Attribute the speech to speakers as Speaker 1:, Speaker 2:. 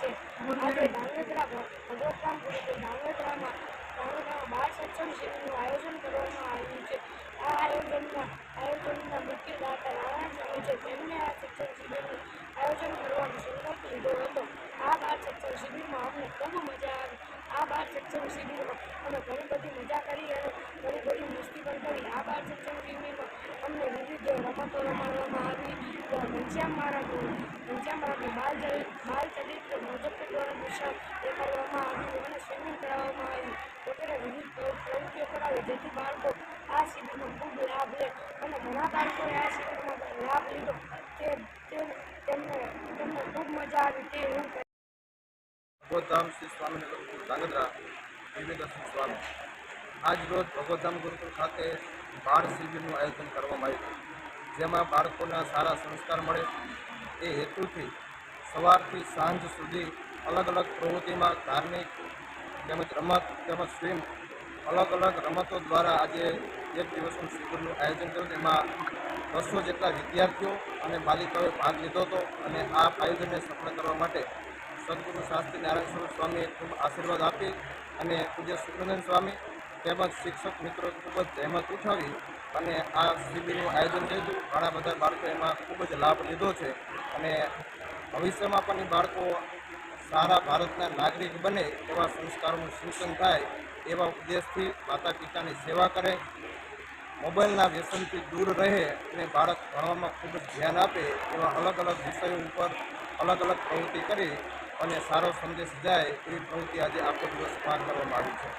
Speaker 1: છે. આજે ધાંગધ્રા આયોજન કરવામાં આવ્યું છે. આયોજનમાં આયોજનના મુખ્ય દાતા નારાયણ સ્વામી છે. આ સત્સંગ શિબિરનું આયોજન કરવાનો લીધો હતો. આ બાળ સત્સંગ શિબિરમાં અમને ખૂબ મજા આવી. આ બાળ સત્સંગ શિબિરમાં અમે ઘણી બધી મજા કરી ઘણી બધી મસ્તી પણ આ બાળ સત્સંગ શિબિરમાં અમને વિવિધ રમતો રમાડવામાં આવી. ઘનશ્યામ મહારાજનું ઘનશ્યામ મહારાજનું બાલ બાલ ચરિત્ર દ્વારા દર્શાવ દેખાડવામાં આવ્યું અને સ્વિમિંગ કરાવવામાં આવ્યું વગેરે વિવિધ પ્રવૃત્તિઓ કરાવી જેથી બાળકો આ શિબિરમાં ખૂબ લાભ લે અને ઘણા બાળકોએ આ શિબિરમાં લાભ લીધો તે તે- તેમને તેમને ખૂબ મજા આવી તે હું કહીશ.
Speaker 2: ભગવતધામ શ્રી સ્વામિનારાયણ ધાંગધ્રા દિવ્યદર્શન સ્વામી આજ રોજ ગુરુકુળ ખાતે બાળ શિબિરનું આયોજન કરવામાં આવ્યું જેમાં બાળકોના સારા સંસ્કાર મળે એ હેતુથી સવારથી સાંજ સુધી અલગ અલગ પ્રવૃત્તિમાં ધાર્મિક તેમજ રમત તેમજ સ્વિમ અલગ અલગ રમતો દ્વારા આજે એક દિવસનું શિબિરનું આયોજન કર્યું. તેમાં બસો જેટલા વિદ્યાર્થીઓ અને બાલિકાઓએ ભાગ લીધો હતો અને આ આયોજનને સફળ કરવા માટે સદગુરુ શાસ્ત્રી નારાયણ સ્વરૂપ સ્વામીએ ખૂબ આશીર્વાદ આપી અને પૂજ્ય સુખનંદન સ્વામી તેમજ શિક્ષક મિત્રો ખૂબ જ જહેમત ઉઠાવી અને આ શિબિરનું આયોજન કર્યું ઘણા બધા બાળકો એમાં ખૂબ જ લાભ લીધો છે અને ભવિષ્યમાં પણ એ બાળકો સારા ભારતના નાગરિક બને એવા સંસ્કારોનું સૂચન થાય એવા ઉદ્દેશથી માતા પિતાની સેવા કરે, મોબાઈલના વ્યસનથી દૂર રહે અને બાળક ભણવામાં ખૂબ જ ધ્યાન આપે એવા અલગ અલગ વિષયો ઉપર અલગ અલગ પ્રવૃત્તિ કરી અને સારો સંદેશ જાય એવી પ્રવૃત્તિ આજે આખો દિવસ પાર કરવામાં આવી છે.